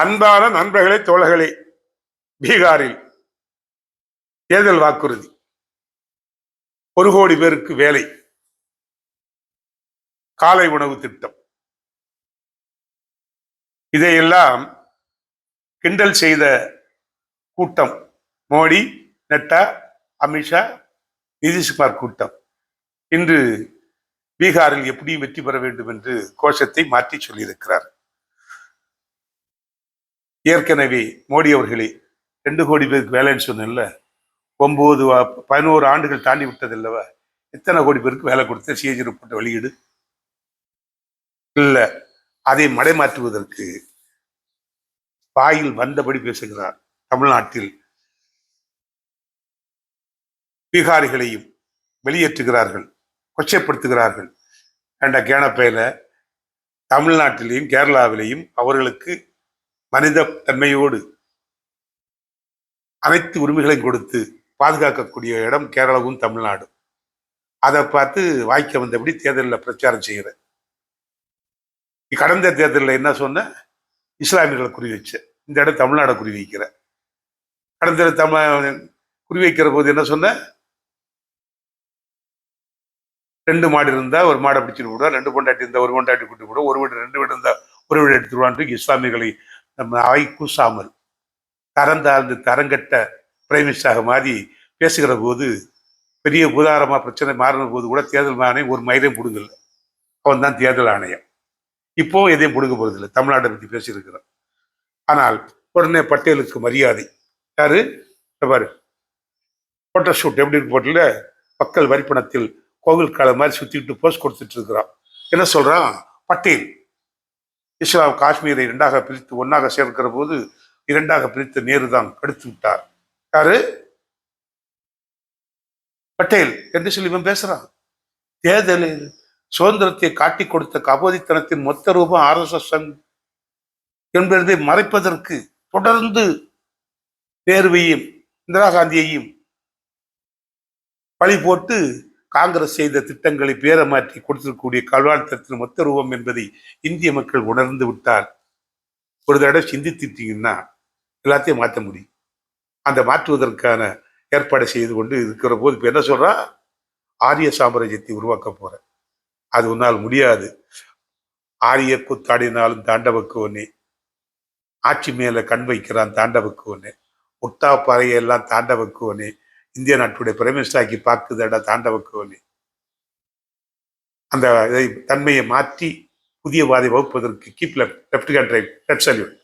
அன்பான நண்பர்களே தோழர்களே பீகாரில் தேர்தல் வாக்குறுதி. ஒரு கோடி பேருக்கு வேலை. காலை உணவு திட்டம். இதையெல்லாம் கிண்டல் செய்த கூட்டம். மோடி நட்டா அமித்ஷா நிதிஷ்குமார் கூட்டம். இன்று பீகாரில் எப்படியும் வெற்றி பெற வேண்டும் என்று கோஷத்தை மாற்றி சொல்லியிருக்கிறார். ஏற்கனவே மோடி அவர்களே ரெண்டு கோடி பேருக்கு வேலைன்னு சொன்னேன்ல ஒன்பது பதினோரு ஆண்டுகள் தாண்டி விட்டது இல்லவா எத்தனை கோடி பேருக்கு வேலை கொடுத்த சிஏஜி ரிப்போர்ட் வெளியீடு? இல்லை அதை மடைமாற்றுவதற்கு வாயில் வந்தபடி பேசுகிறார் தமிழ்நாட்டில். பீகாரிகளையும் வெளியேற்றுகிறார்கள் கொச்சைப்படுத்துகிறார்கள். என்ற கேனப்பையில் தமிழ்நாட்டிலேயும் கேரளாவிலேயும் அவர்களுக்கு மனித தன்மையோடு அனைத்து உரிமைகளையும் கொடுத்து பாதுகாக்கக்கூடிய இடம் கேரளாவும் தமிழ்நாடு அதை பார்த்து வாய்க்க வந்தபடி தேர்தலில் பிரச்சாரம் செய்கிறேன். கடந்த தேர்தலில் என்ன சொன்ன இஸ்லாமியர்களை குறி வச்ச இந்த இடம் தமிழ்நாடை குறி வைக்கிற கடந்த தமிழ் குறி வைக்கிற போது என்ன சொன்ன ரெண்டு மாடு இருந்தால் ஒரு மாடை பிடிச்சிட்டு விடுவா ரெண்டு பொண்டாட்டி இருந்தால் ஒரு பொண்டாட்டி கூட்டி விடுவோம் ஒரு வீடு ரெண்டு வீடு இருந்தால் ஒரு வீடு எடுத்துருவான்ட்டு இஸ்லாமியர்களை நம்ம அவை கூசாமல் தரந்தாழ்ந்து தரங்கட்ட பிரைமிஸ்டாக மாறி பேசுகிற போது பெரிய உதாரணமா பிரச்சனை மாறின போது கூட தேர்தல் ஆணையம் ஒரு மயிலையும் பிடுங்கல. அவன் தான் தேர்தல் ஆணையம். இப்போ எதையும் பிடுங்க போகிறதில்லை தமிழ்நாட்டை பற்றி பேசியிருக்கிறான். ஆனால் உடனே பட்டேலுக்கு மரியாதை. யாரு? பாரு. போட்டோ ஷூட் எப்படி போட்டில்? மக்கள் வரிப்பணத்தில் கோவில் காலை மாதிரி சுற்றிக்கிட்டு போஸ்ட் கொடுத்துட்டு இருக்கிறான். என்ன சொல்கிறான் பட்டேல். இஸ்லாம் காஷ்மீரை இரண்டாக பிரித்து ஒன்றாக சேர்க்கிற போது இரண்டாக பிரித்து நேரு தான் கடுத்து விட்டார். யாரு? பட்டேல். என்று சொல்லி இவன் பேசுறான். தேர்தலில் சுதந்திரத்தை காட்டி கொடுத்த கபோதித்தனத்தின் மொத்த ரூபம் ஆர்எஸ்எஸ் என்பதை மறைப்பதற்கு தொடர்ந்து நேருவையும் இந்திரா காந்தியையும் பழி போட்டு காங்கிரஸ் செய்த திட்டங்களை பேரை மாற்றி கொடுத்திருக்கக்கூடிய கல்வாழ்த்தத்தின் மொத்த ரூபம் என்பதை இந்திய மக்கள் உணர்ந்து விட்டால் ஒரு தடவை சிந்தித்திட்டீங்கன்னா எல்லாத்தையும் மாற்ற முடியும். அந்த மாற்றுவதற்கான ஏற்பாடு செய்து கொண்டு இருக்கிற போது இப்போ என்ன சொல்கிறா ஆரிய சாம்ராஜ்யத்தை உருவாக்க போகிறேன் அது உன்னால் முடியாது. ஆரிய கூத்தாடினாலும் தாண்டவக்குவனே ஆட்சி மேலே கண் வைக்கிறான் தாண்டவக்குவனே ஒட்டா பாறையெல்லாம் தாண்டவக்குவனே இந்திய நாட்டுடைய பிரைம் மினிஸ்டராக்கி பார்க்குதடா தாண்டவக்குவனே அந்த இதை தன்மையை மாற்றி புதிய வாதை வகுப்பதற்கு keep left left hand right left salute